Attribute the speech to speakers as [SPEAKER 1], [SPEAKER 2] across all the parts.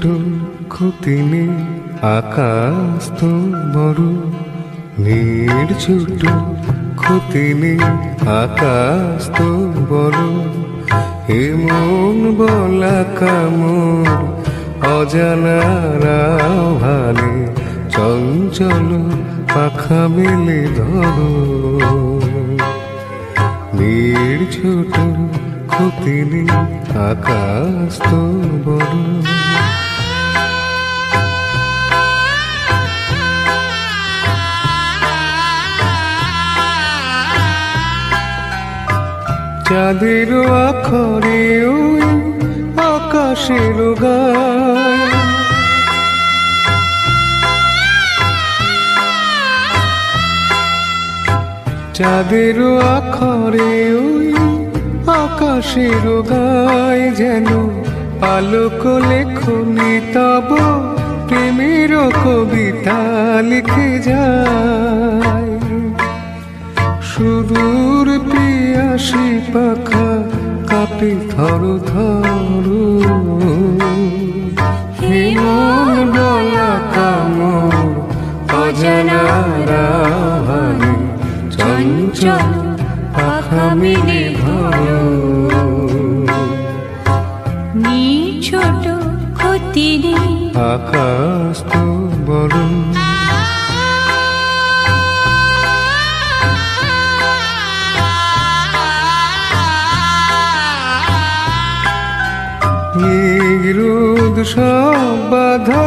[SPEAKER 1] ছোট ক্ষতি আকাশ বড় নীর ছোট নেই আকাশ তো বড়। হে মন বলা কামর অজানার আহ্বানে চঞ্চল পাখা মেলে ধরো। নীর ছোট ক্ষতি আকাশ তো বড়। চাঁদের আখরে আকাশের গায় চাঁদের আখরে আকাশের গায় যেন আলোক লেখনি তব প্রেমের কবিতা লিখে যায়। পাখা কাপে থর থর হিমন বলা কামর অজানা চঞ্চল পাখা মিলে ধরো
[SPEAKER 2] নি ছোট ক্ষতি
[SPEAKER 1] আকাশ তো বড় সব বাধা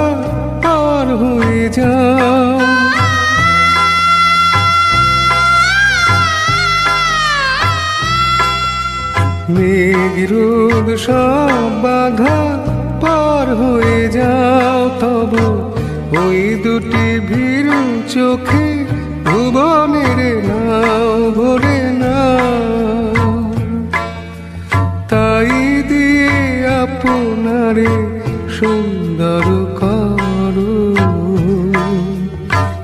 [SPEAKER 1] পার হয়ে যাও মেঘরোদ সব বাধা পার হয়ে যাও, তব ওই দুটি ভীরু চোখে ভুবনের নাও, ভরে নাও। তাই দিয়ে আপনারে সুন্দর করো।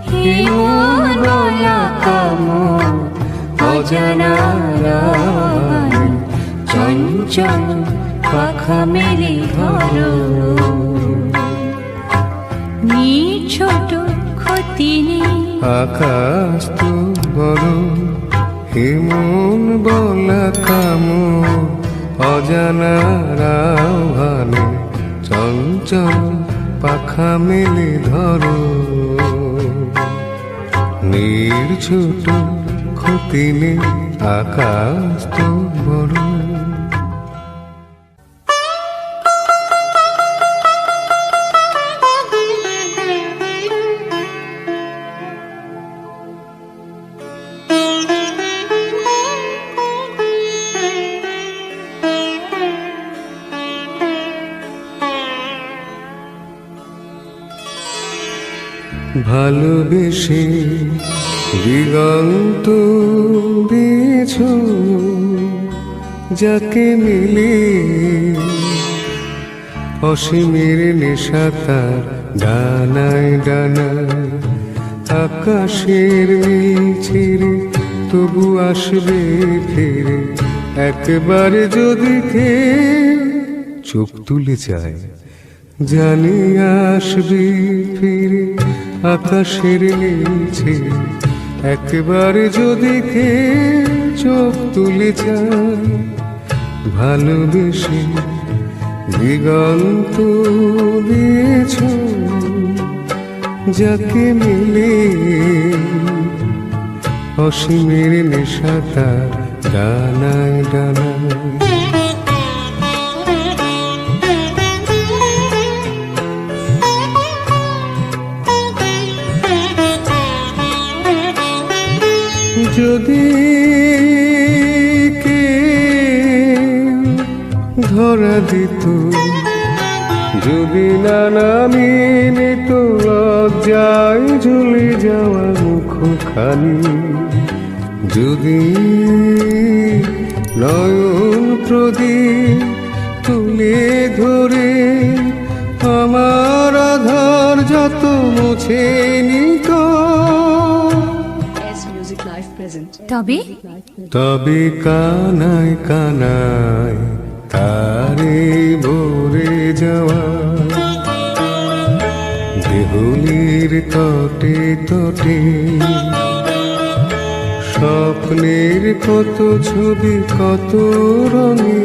[SPEAKER 2] হিমন বলা কামর অজানা রাহানে চঞ্চল পাখা মেলে ধরো। নি ছোট নেই
[SPEAKER 1] আকাশ তো বড় হিমন বলা কাম অজানা রাহানে চঞ্চল পাখা মেলে ধরো। নির ছোট নেই আকাশ তো বড়। ভালোবেসে দিগন্ত দিয়েছ, যাকে মিলে অসীমের নেশা তার ডানায় ডানায়, আকাশের ছেড়ে তবু আসবে ফিরে। একবার যদি কে চোখ তুলে যায় জানি আসবে ফিরে। আকাশের নিচে একবার যদি কে চোখ তুলে যায় ভালোবেসে দিগন্ত দিয়েছ। যাকে মিলে অসীমের নেশাতা ডানায় ডানায়। যদি কে ধরা দিত, যদি না নামি নিত লজ্জায় ঝুলে যাওয়া মুখখানি, যদি নয়ন প্রদীপ তুলে ধরে আমার আধার যত মুছে নিত
[SPEAKER 2] তবে?
[SPEAKER 1] তবে কানায় কানায় তারে ভরে যাওয়া। কেহলির তটে তটে স্বপ্নের কত ছবি, কত রঙে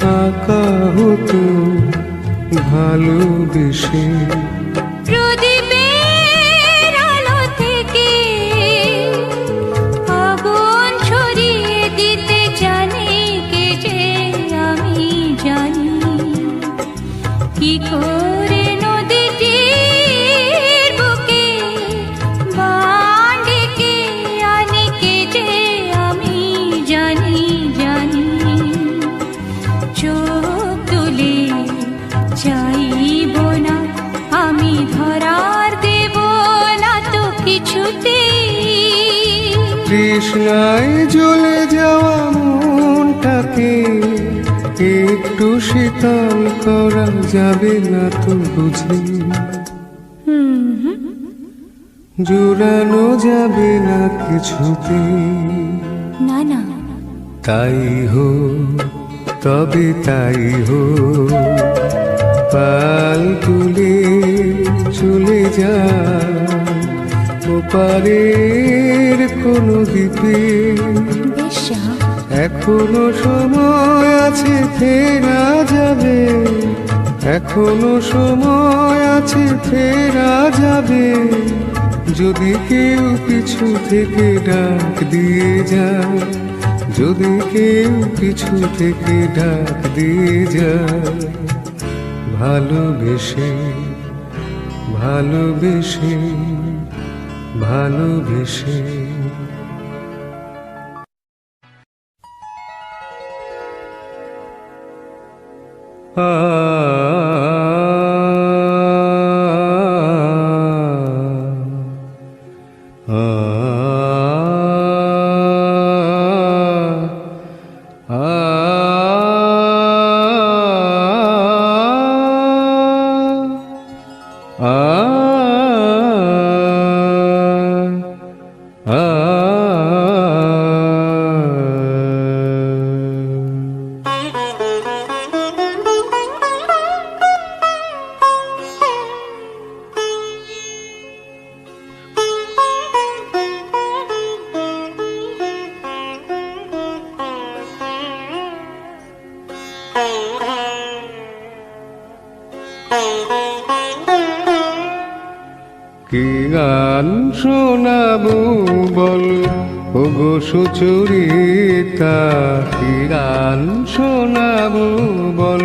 [SPEAKER 1] আঁকা হতো ভালোবেসে। তৃষ্ণায় জ্বলে যাওয়া মনটাকে একটু শীতল করা যাবে না তো বুঝি। জুড়ানো যাবে না কিছুতে।
[SPEAKER 2] না না।
[SPEAKER 1] তাই হো তবে তাই হো। পাল তুলে চলে যা। ওপারের কোনো দ্বীপে। এখনও সময় আছে, ফেরা যাবে। এখনও সময় আছে, ফেরা যাবে। যদি কেউ পিছু থেকে ডাক দিয়ে যায়, যদি কেউ পিছু থেকে ডাক দিয়ে যায়, ভালোবেসে ভালোবেসে ভালোবেসে কি গান শোনাবো বল? ওগো সুচরিতা, কি গান শোনাবো বল?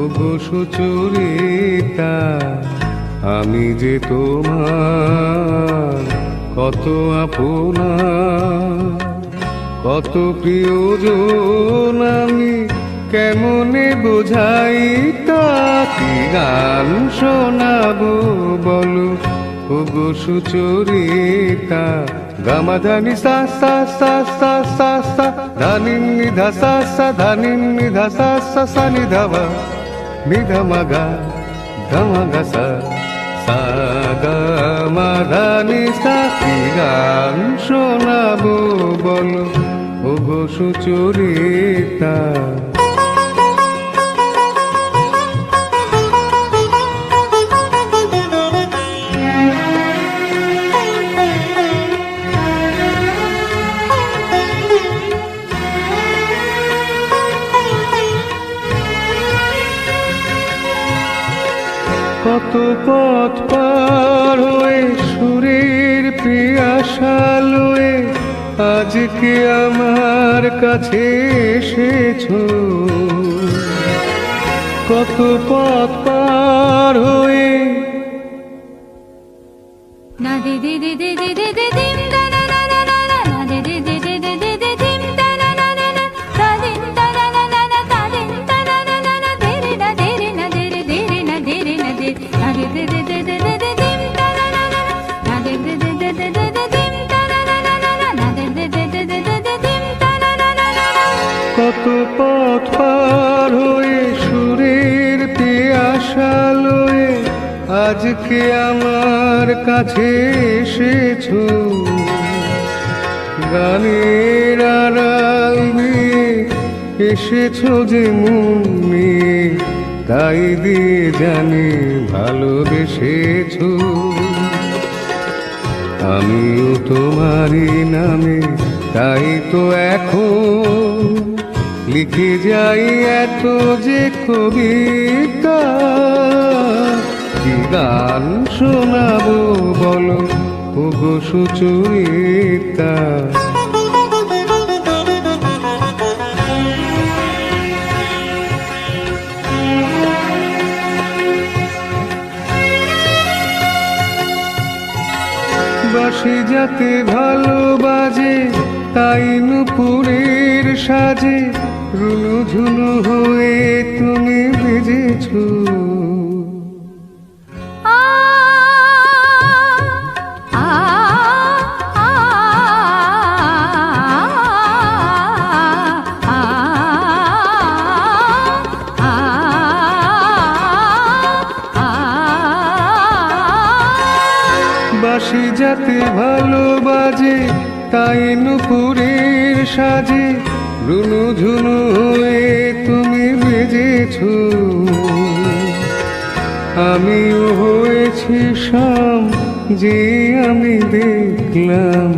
[SPEAKER 1] ওগো সুচরিতা, আমি যে তোমার কত আপনা, কত প্রিয়জন আমি কেমনে বোঝাই তা কি গান শোনাবো বলো? ওগো সুচরিতা, গামাধানি সা সা সা সা সা সা ধানি নিধা সা সা ধানি নিধা সা সা সা, নিধাবা নিধা মাগা ধামাগা সা সা গা মা ধানি সা গান শোনাবো বলো? ওগো সুচরিতা কত পথ পার হয়ে সুরের পিয়াসালয়ে আজকে আমার কাছে এসেছ। কত পথ পার হয়ে
[SPEAKER 2] না দিদি দিদি দিদি দে
[SPEAKER 1] পথ পার হয়ে সুরের পিয়াসালয়ে আজকে আমার কাছে এসেছ। গানের আড়াল এসেছ যে মন নিয়ে, তাই দিয়ে জানি ভালোবেসেছো। আমিও তোমারই নামে, তাই তো এখন লিখে যাই এত যে কবিতা। কি গান শোনাবো বলো? ওগো সুচরিতা। বাসি যাতে ভালো বাজে তাই নুপুরের সাজে রুনু ঝুনু হয়ে তুমি বেজেছো। বাসি যাতে ভালো বাজে তাই নুপুরের সাজে রুনু ঝুনু হয়ে তুমি বেজেছো। আমিও হয়েছি শাম যে আমি দেখলাম,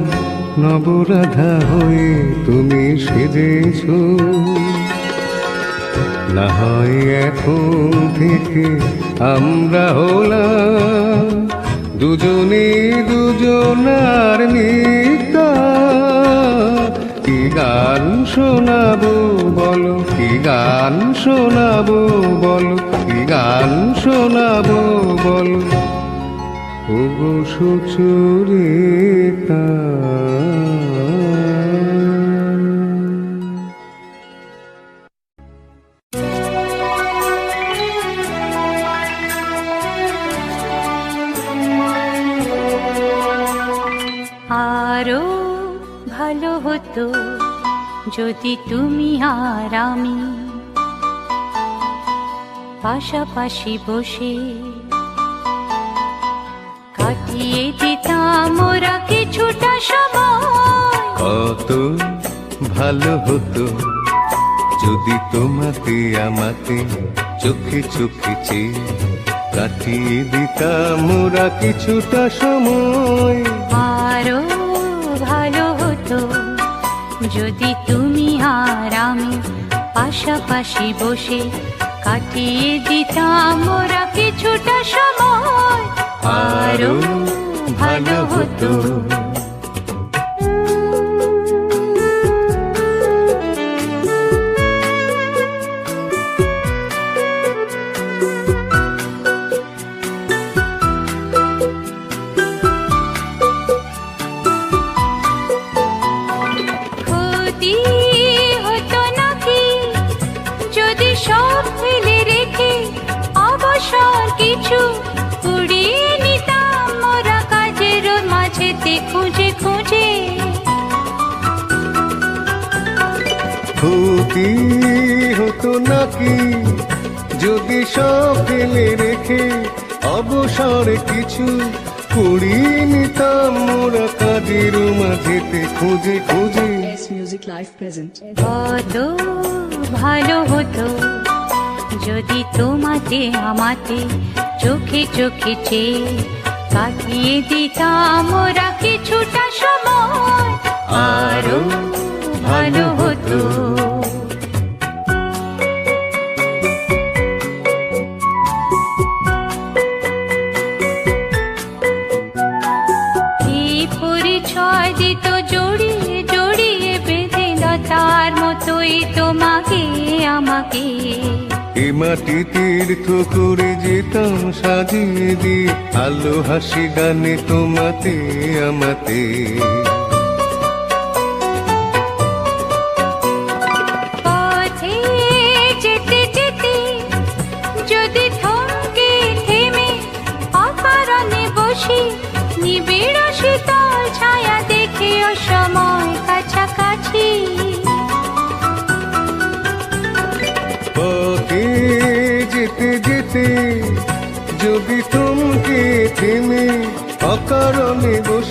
[SPEAKER 1] নবরাধা হয়ে তুমি সেজেছ। না হয় এখন থেকে আমরা হলাম দুজনে দুজনার মিতা শোনাবো বলো কি গান শোনাবো বলো কি গান শোনাবো বলো? ওগো সুচরিতা।
[SPEAKER 2] যদি তুমি আর আমি পাশাপাশি বসে কাটিয়ে দিতাম ওরা কিছুটা সময়।
[SPEAKER 1] কত ভালো হতো যদি তোমাতে আমাতে চোখে চোখে চেয়ে কাটিয়ে দিতাম ওরা কিছুটা সময়।
[SPEAKER 2] আরও ভালো হতো যদি তুমি আর আমি পাশাপাশি বসে কাটিয়ে দিতাম ওরা কিছুটা সময় আরও ভালো হতো। নিতাম মোরা কাজের মাঝেতে খুঁজে খুঁজে।
[SPEAKER 3] মিউজিক লাইফ প্রেজেন্ট
[SPEAKER 2] কত ভালো হতো যদি তোমাতে আমাতে চোখে চোখে চেয়ে কাটিয়ে দিতাম ওরা কিছুটা সময়। আরও ভালো হতো। আমাকে
[SPEAKER 1] এ মাটি তীর্থ করে যেতাম সাজিয়ে দিয়ে আলো হাসি গানে তোমাতে আমাতে।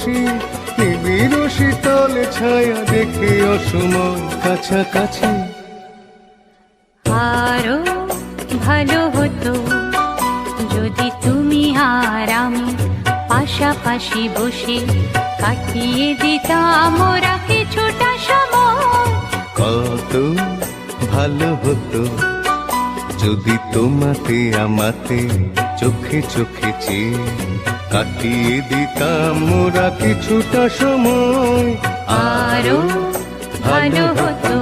[SPEAKER 2] বসি নিবিড় শীতল ছায়া দেখে অসময় কাছাকাছি। আরও ভালো হতো যদি তুমি আর আমি পাশাপাশি বসে কাটিয়ে দিতাম ওরা কিছুটা সময়।
[SPEAKER 1] কত ভালো হতো যদি তোমাতে আমাতে চোখে চোখে চেয়ে কাটিয়ে দিতাম মোরা কিছুটা সময়।
[SPEAKER 2] আরও ভালো হতো।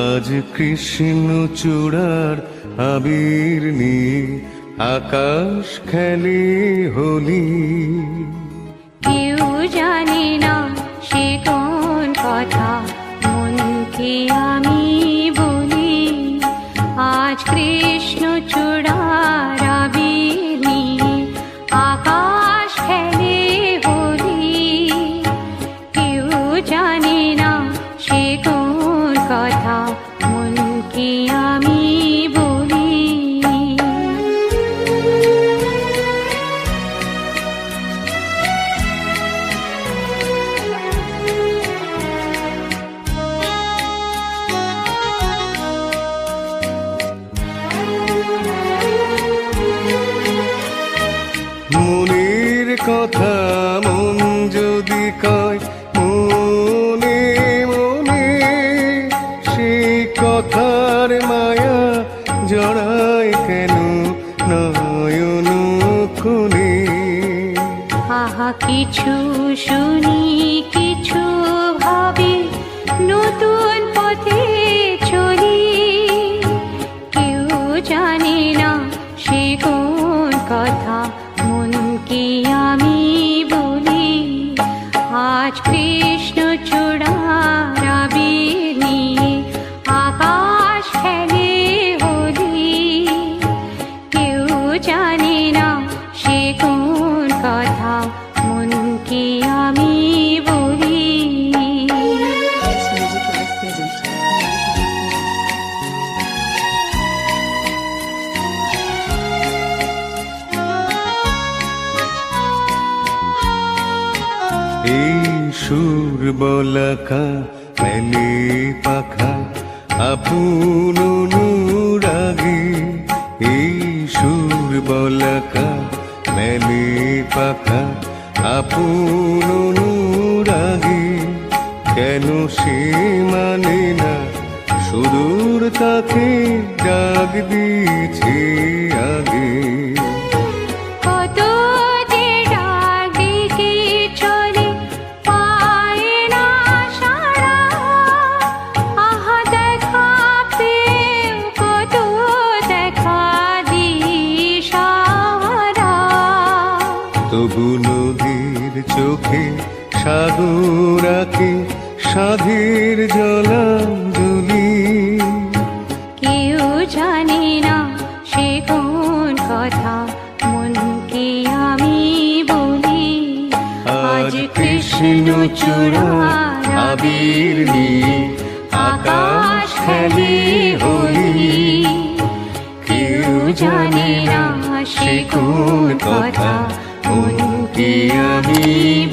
[SPEAKER 1] আজ কৃষ্ণ চূড়ার আবির নিয়ে আকাশ খেলে হলি।
[SPEAKER 2] কেউ জানি না সে কোন কথা, মনকে আমি বলি, আজ কৃষ্ণ চূড়ার
[SPEAKER 1] সুর বলাকা মেলে পাখা, আপন অনুরাগে। এই সুর বলাকা মেলে পাখা, আপন অনুরাগে। কেন সে মানে না, সুদূর তাকে ডাক দিয়েছে আগে। চোখে সাগরাকে সাধের জলাঞ্জলি।
[SPEAKER 2] কেউ জানে না সে কোন কথা মনকে আমি বলি
[SPEAKER 1] আজ কৃষ্ণ চূড়ার আবির নিয়ে আকাশ খেলে হোলি। কেউ জানে না সে কোন কথা e